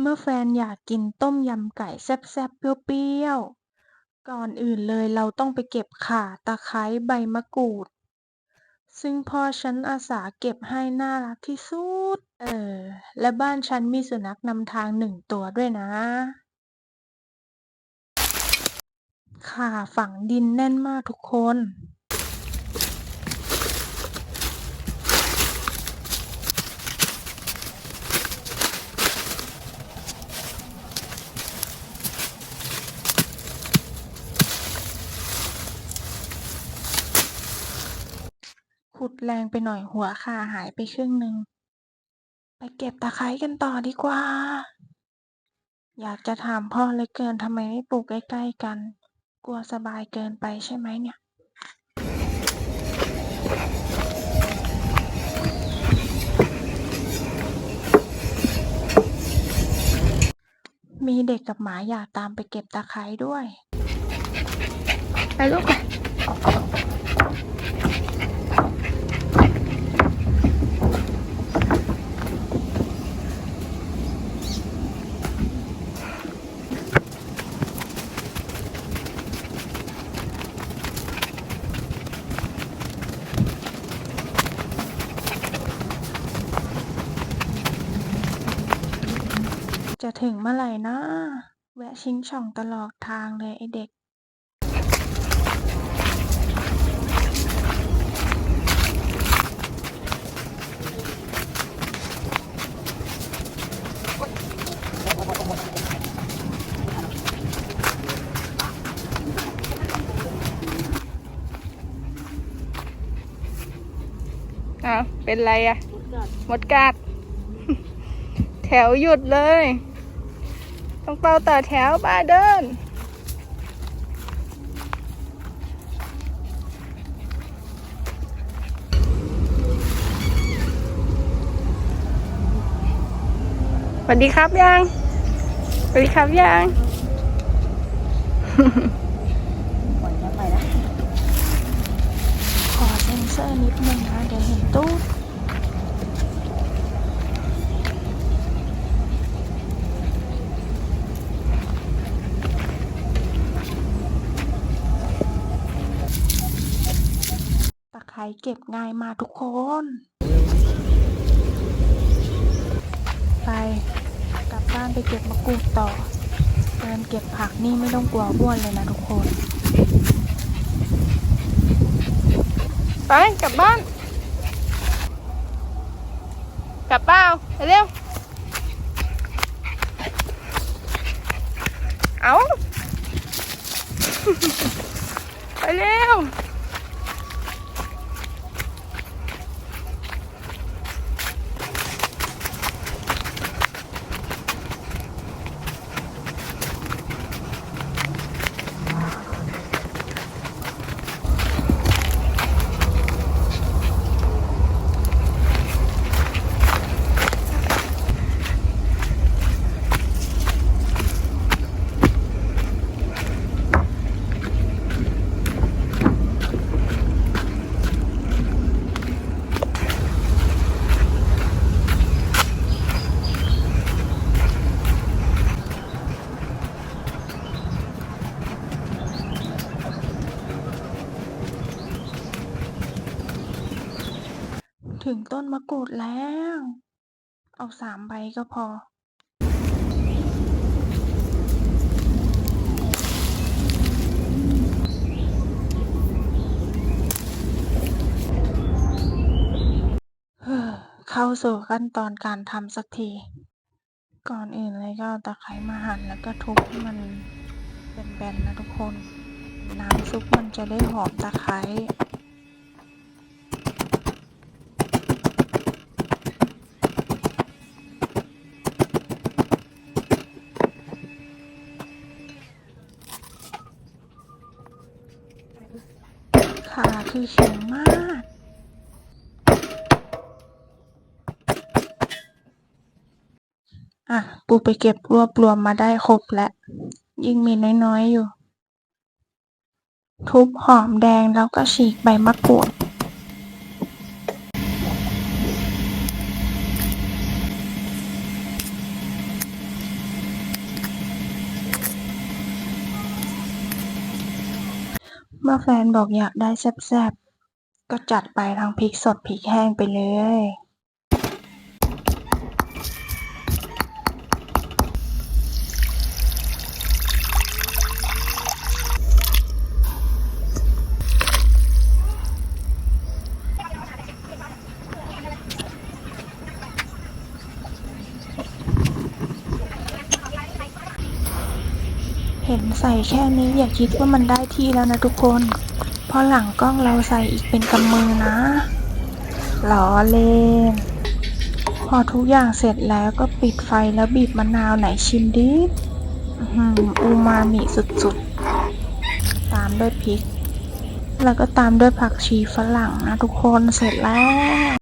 เมื่อแฟนอยากกินต้มยำไก่แซ่บๆ เปรี้ยวๆ ก่อนอื่นเลยเราต้องไปเก็บข่า ตะไคร้ใบมะกรูด ซึ่งพ่อฉันอาสาเก็บให้น่ารักที่สุด เออ และบ้านฉันมีสุนัขนำทางหนึ่งตัวด้วยนะ ข่าฝังดินแน่นมากทุกคน ขุดแรงไปหน่อยหัวข่าหายไปครึ่งหนึ่ง ไปเก็บตะไคร้กันต่อดีกว่า อยากจะถามพ่อเลือเกินทำไมไม่ปลูกใกล้ๆกัน กลัวสบายเกินไปใช่ไหมเนี่ยมีเด็กกับหมาอยากตามไปเก็บตะไคร้ด้วย ไปลูกไป จะถึงเมื่อไหร่นะ แวะชิงช่องตลอดทางเลยไอเด็ก อ้าว เป็นไรอะหมดกัดแถวหยุดเลย ต้องเป่าต่อแถวบ้าเดิน สวัสดีครับยัง สวัสดีครับยังขอเซ็นเซอร์นิดนึงนะ เดี๋ยวเห็นตู้ ไคร้เก็บง่ายมาทุกคน ไปกลับบ้านไปเก็บมะกรูดต่อเดินเก็บผักนี่ไม่ต้องกลัวบ้วนเลยนะทุกคน ไปกลับบ้าน กลับเปล่าไปเร็วเอา ไปเร็ว ถึงต้นมะกรูดแล้ว เอาสามใบก็พอ เข้าสู่ขั้นตอนการทำสักที ก่อนอื่นเลยก็เอาตะไคร้มาหั่นแล้วก็ทุบให้มันเป็นแบนๆนะทุกคน น้ำซุปมันจะได้หอมตะไคร้ คือแข็งมากอะปูไปเก็บรวบรวมมาได้ครบแล้วยิ่งมีน้อยๆอยู่ ทุบหอมแดงแล้วก็ฉีกใบมะกรูด เมื่อแฟนบอกอยากได้แซ่บๆ ก็จัดไปทั้งพริกสดพริกแห้งไปเลย เห็น ใส่แค่นี้อย่าคิดว่ามันได้ที่แล้วนะทุกคน เพราะหลังกล้องเราใส่อีกเป็นกำมือนะล้อเล่นพอทุกอย่างเสร็จแล้วก็ปิดไฟแล้วบีบมะนาวไหนชิมดิอูมามิสุดๆ ตามด้วยพริก แล้วก็ตามด้วยผักชีฝรั่งนะทุกคนเสร็จแล้ว